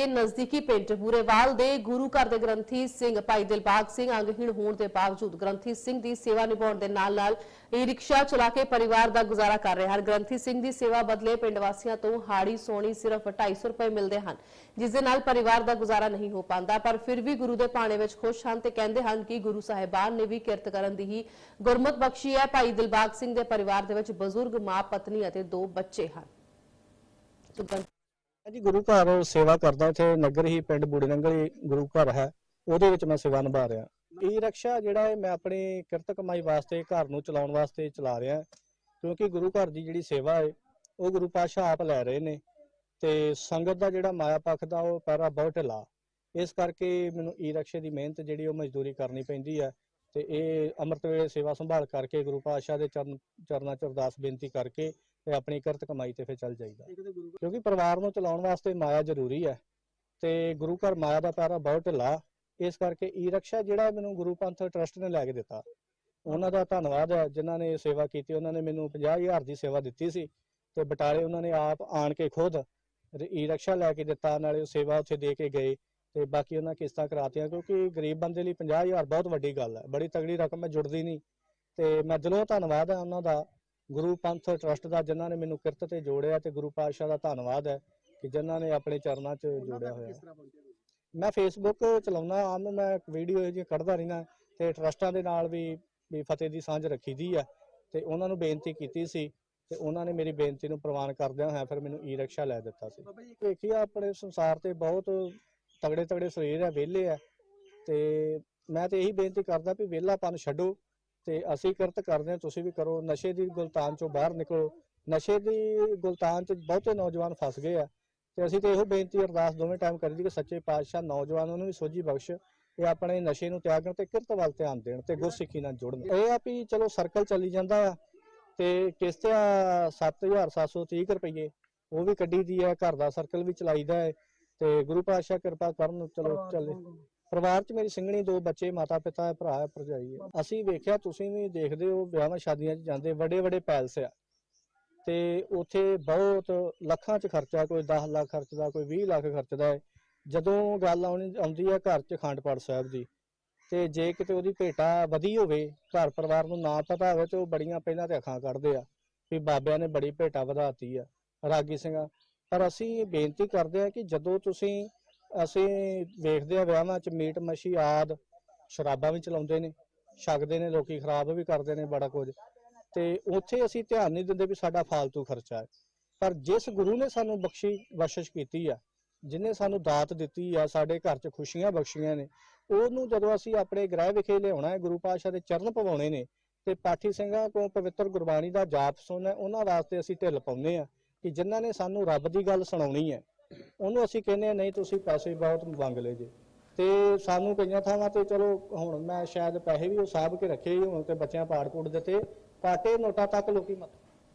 ਦੇ ਨਜ਼ਦੀਕੀ ਪਿੰਡ ਬੂਰੇਵਾਲ ਦੇ ਗੁਰੂ ਘਰ ਦੇ ਗ੍ਰੰਥੀ ਸਿੰਘ ਭਾਈ ਦਿਲਬਾਗ ਸਿੰਘ ਅੰਗਹੀਣ ਹੋਣ ਦੇ ਬਾਵਜੂਦ ਗ੍ਰੰਥੀ ਸਿੰਘ ਦੀ ਸੇਵਾ ਨਿਭਾਉਣ ਦੇ ਨਾਲ-ਨਾਲ ਇਹ ਰਿਕਸ਼ਾ ਚਲਾ ਕੇ ਪਰਿਵਾਰ ਦਾ ਗੁਜ਼ਾਰਾ ਕਰ ਰਹੇ ਹਨ। ਗ੍ਰੰਥੀ ਸਿੰਘ ਦੀ ਸੇਵਾ ਬਦਲੇ ਪਿੰਡ ਵਾਸੀਆਂ ਤੋਂ ਹਾੜੀ ਸੋਣੀ ਸਿਰਫ 250 ਰੁਪਏ ਮਿਲਦੇ ਹਨ, ਜਿਸ ਦੇ ਨਾਲ ਪਰਿਵਾਰ ਦਾ ਗੁਜ਼ਾਰਾ ਨਹੀਂ ਹੋ ਪਾਉਂਦਾ। ਪਰ ਫਿਰ ਵੀ ਗੁਰੂ ਦੇ ਭਾਣੇ ਵਿੱਚ ਖੁਸ਼ ਹਨ ਤੇ ਕਹਿੰਦੇ ਹਨ ਕਿ ਗੁਰੂ ਸਾਹਿਬਾਨ ਨੇ ਵੀ ਕਿਰਤ ਕਰਨ ਦੀ ਹੀ ਗੁਰਮਤ ਬਖਸ਼ੀ ਹੈ। ਭਾਈ ਦਿਲਬਾਗ ਸਿੰਘ ਦੇ ਪਰਿਵਾਰ ਦੇ ਵਿੱਚ ਬਜ਼ੁਰਗ, ਮਾਂ, ਪਤਨੀ ਅਤੇ ਦੋ ਬੱਚੇ ਹਨ। ਜੀ ਗੁਰੂ ਘਰ ਸੇਵਾ ਕਰਦਾ ਇੱਥੇ ਨਗਰ ਹੀ, ਪਿੰਡ ਬੂੜੇ ਨੰਗਲ ਗੁਰੂ ਘਰ ਹੈ, ਉਹਦੇ ਵਿੱਚ ਮੈਂ ਸੇਵਾ ਨਿਭਾ ਰਿਹਾ। ਈ ਰਕਸ਼ਾ ਜਿਹੜਾ ਹੈ ਮੈਂ ਆਪਣੀ ਕਿਰਤ ਕਮਾਈ ਵਾਸਤੇ, ਘਰ ਨੂੰ ਚਲਾਉਣ ਵਾਸਤੇ ਚਲਾ ਰਿਹਾ, ਕਿਉਂਕਿ ਗੁਰੂ ਘਰ ਦੀ ਜਿਹੜੀ ਸੇਵਾ ਹੈ, ਉਹ ਗੁਰੂ ਪਾਤਸ਼ਾਹ ਆਪ ਲੈ ਰਹੇ ਨੇ, ਤੇ ਸੰਗਤ ਦਾ ਜਿਹੜਾ ਮਾਇਆ ਪੱਖ ਦਾ ਉਹ ਪੈਰਾ ਬਹੁਤ ਢਿੱਲਾ। ਇਸ ਕਰਕੇ ਮੈਨੂੰ ਈ ਰਕਸ਼ੇ ਦੀ ਮਿਹਨਤ ਜਿਹੜੀ ਉਹ ਮਜ਼ਦੂਰੀ ਕਰਨੀ ਪੈਂਦੀ ਹੈ ਤੇ ਇਹ ਅੰਮ੍ਰਿਤ ਵੇਲੇ ਸੇਵਾ ਸੰਭਾਲ ਕਰਕੇ ਗੁਰੂ ਪਾਤਸ਼ਾਹ ਦੇ ਚਰਨ ਚਰਨਾਂ ਚ ਅਰਦਾਸ ਬੇਨਤੀ ਕਰਕੇ ਤੇ ਆਪਣੀ ਕਿਰਤ ਕਮਾਈ ਤੇ ਫਿਰ ਚੱਲ ਜਾਈਦਾ। ਕਿਉਂਕਿ ਪਰਿਵਾਰ ਨੂੰ ਚਲਾਉਣ ਵਾਸਤੇ ਮਾਇਆ ਜ਼ਰੂਰੀ ਹੈ ਤੇ ਗੁਰੂ ਘਰ ਮਾਇਆ ਦਾ ਪੈਰਾ ਬਹੁਤ ਢਿੱਲਾ। ਇਸ ਕਰਕੇ ਈ ਰਕਸ਼ਾ ਜਿਹੜਾ ਮੈਨੂੰ ਗੁਰੂ ਪੰਥ ਟਰਸਟ ਨੇ ਲੈ ਕੇ ਦਿੱਤਾ ਉਹਨਾਂ ਦਾ ਧੰਨਵਾਦ ਹੈ। ਜਿਨ੍ਹਾਂ ਨੇ ਸੇਵਾ ਕੀਤੀ ਉਹਨਾਂ ਨੇ ਮੈਨੂੰ 50000 ਦੀ ਸੇਵਾ ਦਿੱਤੀ ਸੀ ਤੇ ਬਟਾਲੇ ਉਹਨਾਂ ਨੇ ਆਪ ਆਣ ਕੇ ਖੁਦ ਈ ਰਕਸ਼ਾ ਲੈ ਕੇ ਦਿੱਤਾ ਨਾਲੇ ਉਹ ਸੇਵਾ ਉੱਥੇ ਦੇ ਕੇ ਗਏ। ਤੇ ਬਾਕੀ ਉਹਨਾਂ ਕਿਸ਼ਤਾਂ ਕਰਾਤੀਆਂ ਕਿਉਂਕਿ ਗਰੀਬ ਬੰਦੇ ਲਈ 50000 ਬਹੁਤ ਵੱਡੀ ਗੱਲ ਹੈ। ਬੜੀ ਤਗੜੀ ਰਕਮ ਹੈ ਜੁੜਦੀ ਨਹੀਂ। ਤੇ ਮੈਂ ਦਿਲੋਂ ਧੰਨਵਾਦ ਹੈ ਉਹਨਾਂ ਦਾ ਗੁਰੂ ਪੰਥ ਟਰਸਟ ਦਾ ਜਿਨ੍ਹਾਂ ਨੇ ਮੈਨੂੰ ਕਿਰਤ ਤੇ ਜੋੜਿਆ ਤੇ ਗੁਰੂ ਪਾਤਸ਼ਾਹ ਦਾ ਧੰਨਵਾਦ ਹੈ ਕਿ ਜਿਨ੍ਹਾਂ ਨੇ ਆਪਣੇ ਚਰਨਾਂ 'ਚ ਜੋੜਿਆ ਹੋਇਆ। ਮੈਂ ਫੇਸਬੁੱਕ ਚਲਾਉਣਾ ਆਮ ਮੈਂ ਵੀਡੀਓ ਜਿਹੀ ਕੱਢਦਾ ਰਹਿਣਾ ਤੇ ਟਰਸਟਾਂ ਦੇ ਨਾਲ ਵੀ ਵੀ ਫਤਿਹ ਦੀ ਸਾਂਝ ਰੱਖੀ ਦੀ ਆ ਤੇ ਉਹਨਾਂ ਨੂੰ ਬੇਨਤੀ ਕੀਤੀ ਸੀ ਤੇ ਉਹਨਾਂ ਨੇ ਮੇਰੀ ਬੇਨਤੀ ਨੂੰ ਪ੍ਰਵਾਨ ਕਰਦਿਆਂ ਹੋਇਆ ਫਿਰ ਮੈਨੂੰ ਈ ਰਕਸ਼ਾ ਲੈ ਦਿੱਤਾ ਸੀ। ਵੇਖੀ ਆਪਣੇ ਸੰਸਾਰ ਤੇ ਬਹੁਤ ਤਗੜੇ ਤਗੜੇ ਸਰੀਰ ਆ, ਵਿਹਲੇ ਆ। ਤੇ ਮੈਂ ਤੇ ਇਹੀ ਬੇਨਤੀ ਕਰਦਾ ਵੀ ਵਿਹਲਾਪਨ ਛੱਡੋ ਤੇ ਅਸੀਂ ਕਿਰਤ ਕਰਦੇ ਹਾਂ, ਤੁਸੀਂ ਵੀ ਕਰੋ। ਨਸ਼ੇ ਦੀ ਗੁਲਤਾਨ ਚੋਂ ਬਾਹਰ ਨਿਕਲੋ। ਨਸ਼ੇ ਦੀ ਗੁਲਤਾਨ ਚ ਬਹੁਤੇ ਨੌਜਵਾਨ ਫਸ ਗਏ ਆ। ਤੇ ਅਸੀਂ ਤੇ ਇਹੋ ਬੇਨਤੀ ਅਰਦਾਸ ਦੋਵੇਂ ਟਾਈਮ ਕਰੀਦੀ ਕਿ ਸੱਚੇ ਪਾਤਸ਼ਾਹ ਨੌਜਵਾਨਾਂ ਨੂੰ ਵੀ ਸੋਝੀ ਬਖਸ਼। ਇਹ ਆਪਣੇ ਨਸ਼ੇ ਨੂੰ ਤਿਆਗਣ ਤੇ ਕਿਰਤ ਵੱਲ ਧਿਆਨ ਦੇਣ ਤੇ ਗੁਰਸਿੱਖੀ ਨਾਲ ਜੁੜਨ। ਇਹ ਆ ਵੀ ਚਲੋ ਸਰਕਲ ਚੱਲੀ ਜਾਂਦਾ ਆ ਤੇ ਕਿਸ਼ਤ ਆ 7730 ਰੁਪਏ ਉਹ ਵੀ ਕੱਢੀ ਦੀ ਹੈ ਘਰ ਦਾ ਸਰਕਲ ਵੀ ਚਲਾਈਦਾ ਹੈ ਤੇ ਗੁਰੂ ਪਾਤਸ਼ਾਹ ਕਿਰਪਾ ਕਰਨ ਚਲੋ ਚੱਲੇ। ਪਰਿਵਾਰ 'ਚ ਮੇਰੀ ਸਿੰਘਣੀ ਦੋ ਬੱਚੇ ਮਾਤਾ ਪਿਤਾ ਹੈ ਭਰਾ ਹੈ ਭਰਜਾਈ ਹੈ। ਅਸੀਂ ਵੇਖਿਆ ਤੁਸੀਂ ਵੀ ਦੇਖਦੇ ਹੋ ਵਿਆਹਾਂ ਸ਼ਾਦੀਆਂ 'ਚ ਜਾਂਦੇ ਵੱਡੇ ਵੱਡੇ ਪੈਲਸ ਆ। ਤੇ ਉੱਥੇ ਬਹੁਤ ਲੱਖਾਂ 'ਚ ਖਰਚਾ ਕੋਈ 10 ਲੱਖ ਖਰਚਦਾ ਕੋਈ 20 ਲੱਖ ਖਰਚਦਾ ਹੈ। ਜਦੋਂ ਗੱਲ ਆਉਣੀ ਆਉਂਦੀ ਹੈ ਘਰ 'ਚ ਅਖੰਡ ਪਾਠ ਸਾਹਿਬ ਦੀ ਤੇ ਜੇ ਕਿਤੇ ਉਹਦੀ ਭੇਟਾ ਵਧੀ ਹੋਵੇ ਘਰ ਪਰਿਵਾਰ ਨੂੰ ਨਾ ਪਤਾ ਹੋਵੇ ਤੇ ਉਹ ਬੜੀਆਂ ਪਹਿਲਾਂ ਤੇ ਅੱਖਾਂ ਕੱਢਦੇ ਆ। ਵੀ ਬਾਬਿਆਂ ਨੇ ਬੜੀ ਭੇਟਾ ਵਧਾਤੀ ਆ। ਰਾਗੀ ਸਿੰਘਾਂ ਪਰ ਅਸੀਂ ਇਹ ਬੇਨਤੀ ਕਰਦੇ ਹਾਂ ਕਿ ਜਦੋਂ ਤੁਸੀਂ, ਅਸੀਂ ਵੇਖਦੇ ਆ ਵਿਆਹਾਂ 'ਚ ਮੀਟ ਮੱਛੀ ਆਦ, ਸ਼ਰਾਬਾਂ ਵੀ ਚਲਾਉਂਦੇ ਨੇ, ਛਕਦੇ ਨੇ, ਲੋਕੀ ਖਰਾਬ ਵੀ ਕਰਦੇ ਨੇ ਬੜਾ ਕੁਝ। ਤੇ ਉੱਥੇ ਅਸੀਂ ਧਿਆਨ ਨਹੀਂ ਦਿੰਦੇ ਵੀ ਸਾਡਾ ਫालतू ਖਰਚਾ ਹੈ। ਪਰ ਜਿਸ ਗੁਰੂ ਨੇ ਸਾਨੂੰ ਬਖਸ਼ੀ, ਬਖਸ਼ਿਸ਼ ਕੀਤੀ ਆ, ਜਿਨੇ ਸਾਨੂੰ ਦਾਤ ਦਿੱਤੀ ਆ, ਸਾਡੇ ਘਰ 'ਚ ਖੁਸ਼ੀਆਂ ਬਖਸ਼ੀਆਂ ਨੇ, ਉਹਨੂੰ ਜਦੋਂ ਅਸੀਂ ਆਪਣੇ ਗ੍ਰਹਿ ਵਿਖੇ ਲਿਆਉਣਾ ਹੈ, ਗੁਰੂ ਪਾਤਸ਼ਾਹ ਦੇ ਚਰਨ ਪਵਾਉਣੇ ਨੇ, ਤੇ ਪਾਠੀ ਸਿੰਘਾਂ ਕੋਲ ਪਵਿੱਤਰ ਗੁਰਬਾਣੀ ਦਾ ਜਾਪ ਸੁਣਨਾ ਉਹਨਾਂ ਵਾਸਤੇ ਅਸੀਂ ਢਿੱਲ ਪਾਉਂਦੇ ਆ ਕਿ ਜਿਨ੍ਹਾਂ ਨੇ ਸਾਨੂੰ ਰੱਬ ਦੀ ਗੱਲ ਸੁਣਾਉਣੀ ਹੈ ਉਹਨੂੰ ਅਸੀਂ ਕਹਿੰਦੇ ਹਾਂ, ਨਹੀਂ ਤੁਸੀਂ ਪੈਸੇ ਬਹੁਤ ਮੰਗ ਲਏ ਜੇ। ਤੇ ਸਾਨੂੰ ਕਈਆਂ ਥਾਵਾਂ ਤੇ ਚਲੋ ਹੁਣ ਮੈਂ ਸ਼ਾਇਦ ਪੈਸੇ ਵੀ ਉਹ ਸਾਂਭ ਕੇ ਰੱਖੇ ਹੀ ਹੁਣ ਤੇ ਬੱਚਿਆਂ ਪਾੜ ਪੂੜ ਦਿੱਤੇ ਪਾਟੇ ਨੋਟਾਂ ਤੱਕ ਲੋਕੀ ਮਤ